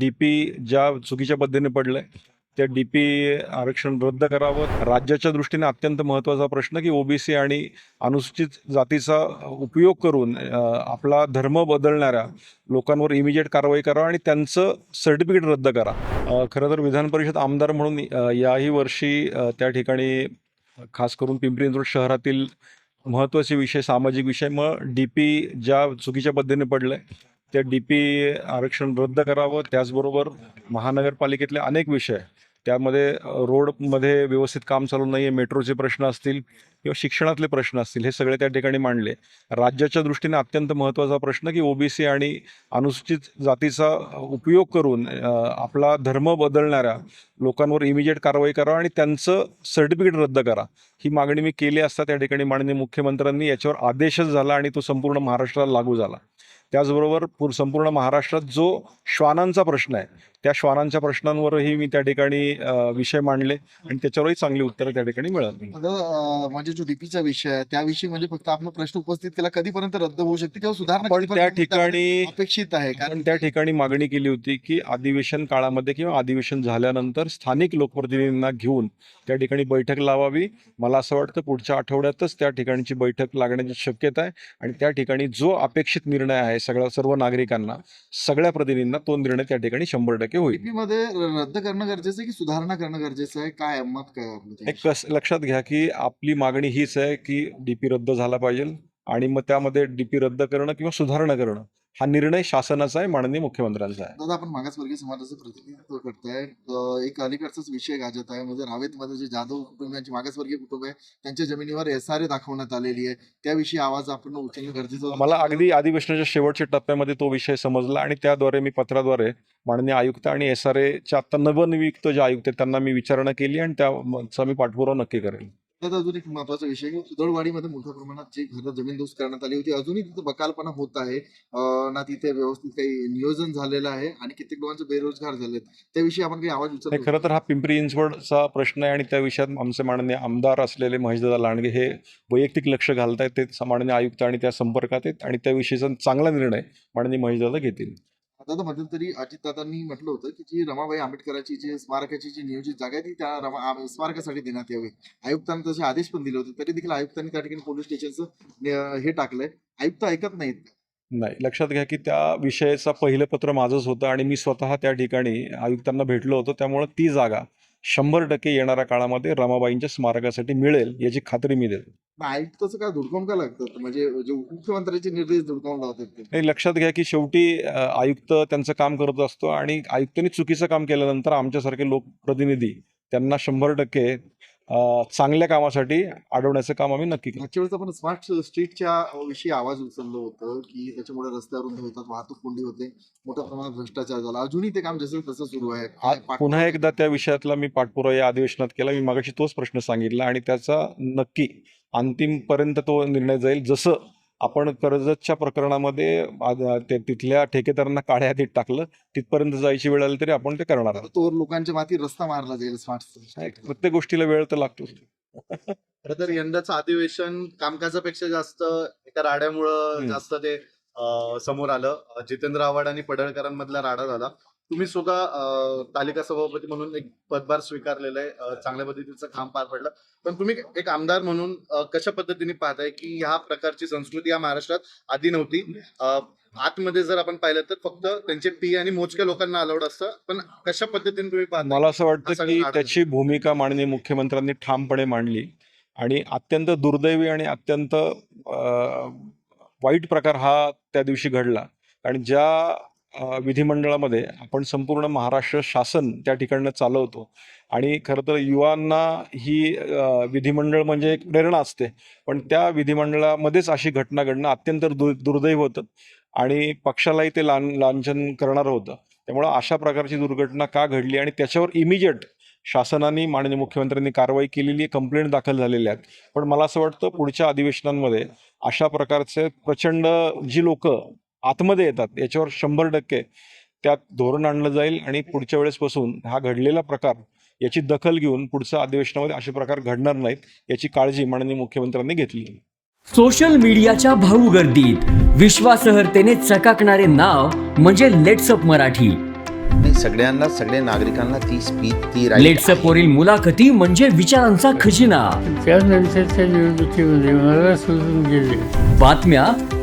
D P ज्या चुकीच्या पद्धतीने पडलंय त्या डी पी आरक्षण रद्द करावं. राज्याच्या दृष्टीने अत्यंत महत्त्वाचा प्रश्न की ओबीसी आणि अनुसूचित जातीचा उपयोग करून आपला धर्म बदलणाऱ्या लोकांवर इमिजिएट कारवाई करा आणि त्यांचं सर्टिफिकेट रद्द करा. खरं तर विधान परिषद आमदार म्हणून याही वर्षी त्या ठिकाणी खास करून पिंपरी चिंचवड शहरातील महत्त्वाचे विषय सामाजिक विषय मग डी पी ज्या चुकीच्या पद्धतीने पडलंय त्या डी पी आरक्षण रद्द करावं. त्याचबरोबर महानगरपालिकेतले अनेक विषय. त्यामध्ये रोडमध्ये व्यवस्थित काम चालू नाही आहे मेट्रोचे प्रश्न असतील किंवा शिक्षणातले प्रश्न असतील हे सगळे त्या ठिकाणी मांडले. राज्याच्या दृष्टीने अत्यंत महत्त्वाचा प्रश्न की ओबीसी आणि अनुसूचित जातीचा उपयोग करून आपला धर्म बदलणाऱ्या लोकांवर इमिजिएट कारवाई करा आणि त्यांचं सर्टिफिकेट रद्द करा. ही मागणी मी केली असता त्या ठिकाणी माननीय मुख्यमंत्र्यांनी याच्यावर आदेशच झाला आणि तो संपूर्ण महाराष्ट्राला लागू झाला. त्याचबरोबर पूर संपूर्ण महाराष्ट्रात जो श्वानांचा प्रश्न आहे त्या श्वानांच्या प्रश्नांवरही मी त्या ठिकाणी विषय मांडले आणि त्याच्यावरही चांगली उत्तरं त्या ठिकाणी मिळाली म्हणजे जो डीपीचा विषय आहे त्याविषयी म्हणजे फक्त आपण प्रश्न उपस्थित केला कधीपर्यंत रद्द होऊ शकते किंवा सुधारणा पण त्या? ठिकाणी अपेक्षित आहे कारण कारण त्या ठिकाणी मागणी केली होती की अधिवेशन काळामध्ये किंवा अधिवेशन झाल्यानंतर स्थानिक लोकप्रतिनिधींना घेऊन त्या ठिकाणी बैठक लावावी मला असं वाटतं पुढच्या आठवड्यातच त्या ठिकाणची बैठक लागण्याची शक्यता आहे आणि त्या ठिकाणी जो अपेक्षित निर्णय आहे सगळ्या सर्व नागरिकांना सगळ्या प्रतिनिधींना तो निर्णय त्या ठिकाणी शंभर टक्के होईल. डीपी मध्ये रद्द करणं गरजेचं आहे की सुधारणा करणं गरजेचं आहे? काय मत काय आपलं एक? कस लक्षात घ्या की आपली मागणी हीच आहे की डीपी रद्द झाला पाहिजे आणि मग त्यामध्ये डीपी रद्द करणं किंवा सुधारणा करणं. हा निर्णय शासनाचा आहे माननीय मुख्यमंत्र्यांचा आहे. दादा आपण मागासवर्गीय समाजाचं प्रतिनिधित्व करताय. एक अलीकडचाच विषय गाजत आहे. म्हणजे रावेतमध्ये जे जाधव कुटुंबियांची मागासवर्गीय कुटुंब आहे त्यांच्या जमिनीवर एस आर ए दाखवण्यात आलेली आहे. त्याविषयी आवाज आपण उचलणं गरजेचं. मला अगदी अधिवेशनाच्या शेवटच्या टप्प्यामध्ये तो विषय समजला आणि त्याद्वारे मी पत्राद्वारे माननीय आयुक्त आणि एस आर एच्या आता नवनियुक्त जे आयुक्त आहेत त्यांना मी विचारणा केली आणि त्याचा मी पाठपुरावा नक्की करेन त्यात अजून एक महत्त्वाचा विषय की मोठ्या प्रमाणात जे घरं जमीन दोस्त करण्यात आली होती अजूनही तिथे बकालपणा होत आहे. ना तिथे व्यवस्थित काही नियोजन झालेलं आहे आणि कित्येक लोकांचे बेरोजगार झालेत. त्याविषयी आपण काही आवाज उचल खरं तर हा पिंपरी चिंचवडचा प्रश्न आहे आणि त्या विषयात आमचे माननीय आमदार असलेले महेशदादा लांडगे हे वैयक्तिक लक्ष घालत आहेत ते माननीय आयुक्त आणि त्या संपर्कात आहेत आणि त्याविषयीचा चांगला निर्णय माननीय महेशदादा घेतील. आता तर मध्यंतरी अजितदादांनी म्हटलं होतं की जी रमाबाई आंबेडकरांची जी स्मारकाची जी नियोजित जागा आहे ती त्या रमा स्मारकासाठी देण्यात यावी. आयुक्तांनी तसे आदेश पण दिले होते. तरी देखील आयुक्तांनी त्या ठिकाणी पोलीस स्टेशनचं हे टाकलंय. आयुक्त ऐकत नाहीत. नाही लक्षात घ्या की त्या विषयाचा पहिलं पत्र माझंच होतं आणि मी स्वतः त्या ठिकाणी आयुक्तांना भेटलो होतो. त्यामुळे ती जागा शंभर टक्के येणाऱ्या काळामध्ये रमाबाईंच्या स्मारकासाठी मिळेल याची खात्री मी देतो. मग आयुक्ताचं काय धुडकावून का लागतं? म्हणजे जे मुख्यमंत्र्यांचे निर्देश धुडकावून लावतात ते. नाही लक्षात घ्या की शेवटी अ, आयुक्त त्यांचं काम करत असतो आणि आयुक्तांनी चुकीचं काम केल्यानंतर आमच्यासारखे लोकप्रतिनिधी त्यांना शंभर टक्के अ, चांगल्या कामासाठी अडवण्याचं काम आम्ही नक्की करू मागच्या वेळेस आपण स्मार्ट स्ट्रीटच्या विषयी आवाज उचललं होतं की त्याच्यामुळे रस्ते अरुंद होतात वाहतूक कोंडी होते मोठ्या प्रमाणात भ्रष्टाचार झाला. अजूनही ते काम जसं तसं सुरू आहे. आ- काय पाठ- पुन्हा एकदा त्या विषयातला मी पाठपुरावा या अधिवेशनात केला. मी मागाशी तोच प्रश्न सांगितला आणि त्याचा नक्की अंतिमपर्यंत तो निर्णय जाईल. जसं आपण कर्जतच्या प्रकरणामध्ये तिथल्या ठेकेदारांना काळ्या यादीत टाकलं तिथपर्यंत जायची वेळ आली तरी आपण ते करणार आहोत. तोवर लोकांच्या माती रस्ता मारला जाईल स्मार्ट प्रत्येक गोष्टीला वेळ तर लागतोच. खरं तर यंदाचं अधिवेशन कामकाजापेक्षा जास्त एका राड्यामुळं. जास्त ते समोर आलं. जितेंद्र आव्हाड आणि पडळकरांमधला राडा झाला. तुम्ही सुद्धा अं, तालिका सभापती म्हणून एक पदभार स्वीकारलेला आहे. चांगल्या पद्धतीचं काम पार पडलं. पण तुम्ही एक आमदार म्हणून कशा पद्धतीने पाहताय की ह्या प्रकारची संस्कृती या महाराष्ट्रात आधी नव्हती? आतमध्ये जर आपण पाहिलं तर फक्त त्यांचे पी आणि मोजक्या लोकांना अलाउड असतं. पण कशा पद्धतीने तुम्ही पाहता मला असं वाटतं की. त्याची भूमिका माननीय मुख्यमंत्र्यांनी ठामपणे मांडली. आणि अत्यंत दुर्दैवी आणि अत्यंत वाईट प्रकार हा त्या दिवशी घडला. आणि ज्या विधिमंडळामध्ये आपण संपूर्ण महाराष्ट्र शासन त्या ठिकाणं चालवतो. आणि खरं तर युवांना ही विधिमंडळ म्हणजे एक प्रेरणा असते. पण त्या विधिमंडळामध्येच अशी घटना घडणं अत्यंत दु दुर्दैव होतं. आणि पक्षालाही ते लान लांछन करणारं होतं. त्यामुळं अशा प्रकारची दुर्घटना का घडली आणि त्याच्यावर इमिजिएट शासनाने माननीय मुख्यमंत्र्यांनी कारवाई केलेली कंप्लेंट दाखल झालेल्या आहेत. पण मला असं वाटतं पुढच्या अधिवेशनांमध्ये अशा प्रकारचे प्रचंड जी लोक आतमध्ये येतात याच्यावर शंभर टक्के त्यात धोरण आणलं जाईल आणि पुढच्या वेळेसपासून हा घडलेला प्रकार याची दखल घेऊन पुढच्या अधिवेशनामध्ये असे प्रकार घडणार नाहीत याची काळजी माननीय मुख्यमंत्र्यांनी घेतली. सोशल मीडियाच्या भाऊ गर्दीत विश्वासार्हतेने चकाकणारे नाव म्हणजे लेट्सअप मराठी. नाही सगळ्यांना सगळ्या नागरिकांना ती स्पीच ती लेट्सअप. वरील मुलाखती म्हणजे विचारांचा खजिना. बातम्या